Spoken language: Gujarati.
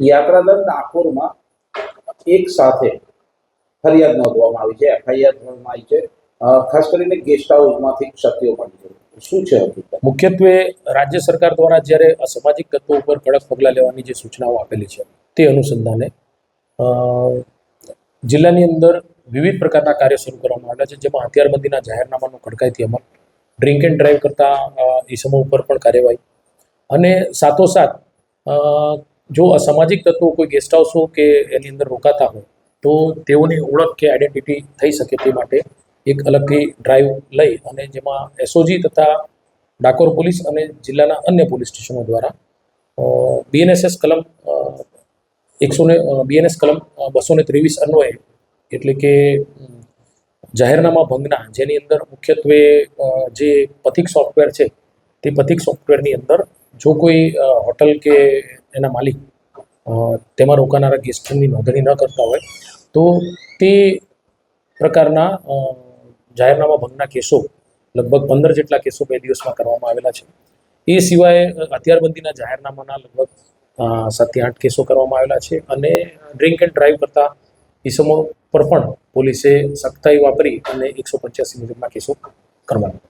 યાત્રાધામ ડાકોરમાં એક સાથે ફરિયાદ નોંધવામાં આવી છે. એફઆઈઆર નોંધવામાં આવી છે. ખાસ કરીને ગેસ્ટ હાઉસમાંથી ક્ષતિઓ મળી છે. શું છે મુખ્યત્વે રાજ્ય સરકાર દ્વારા જ્યારે અસામાજિક તત્વો ઉપર કડક પગલાં લેવાની જે સૂચનાઓ આપેલી છે, તે અનુસંધાને જિલ્લાની અંદર વિવિધ પ્રકારના કાર્ય શરૂ કરવામાં આવ્યા છે, જેમાં હથિયારબંધીના જાહેરનામાનો કડકાઈથી અમલ, ડ્રિંક એન્ડ ડ્રાઈવ કરતા ઈસમો ઉપર પણ કાર્યવાહી અને સાથોસાથ જો અસામાજિક તત્વો કોઈ ગેસ્ટ હાઉસો કે એની અંદર રોકાતા હોય, તો તેઓની ઓળખ કે આઈડેન્ટિટી થઈ શકે તે માટે એક અલગથી ડ્રાઈવ લઈ અને જેમાં એસઓજી તથા ડાકોર પોલીસ અને જિલ્લાના અન્ય પોલીસ સ્ટેશનો દ્વારા બીએનએસએસ કલમ એકસો ને બીએનએસ કલમ બસો ને ત્રેવીસ અન્વયે એટલે કે જાહેરનામા ભંગના જેની અંદર મુખ્યત્વે જે પથિક સોફ્ટવેર છે તે પથિક સોફ્ટવેરની અંદર જો કોઈ હોટલ કે એના માલિક તેમાં રોકાનારા ગેસ્ટની નોંધણી ન કરતા હોય, તો તે પ્રકારના જાહેરનામા ભંગના કેસો લગભગ પંદર જેટલા કેસો બે દિવસમાં કરવામાં આવેલા છે. એ સિવાય હથિયારબંધીના જાહેરનામાના લગભગ સાતથી આઠ કેસો કરવામાં આવેલા છે અને ડ્રિંક એન્ડ ડ્રાઈવ કરતા ઇસમો પર પણ પોલીસે સખ્તાઈ વાપરી અને એકસો પંચ્યાસી મુજબના કેસો આવ્યા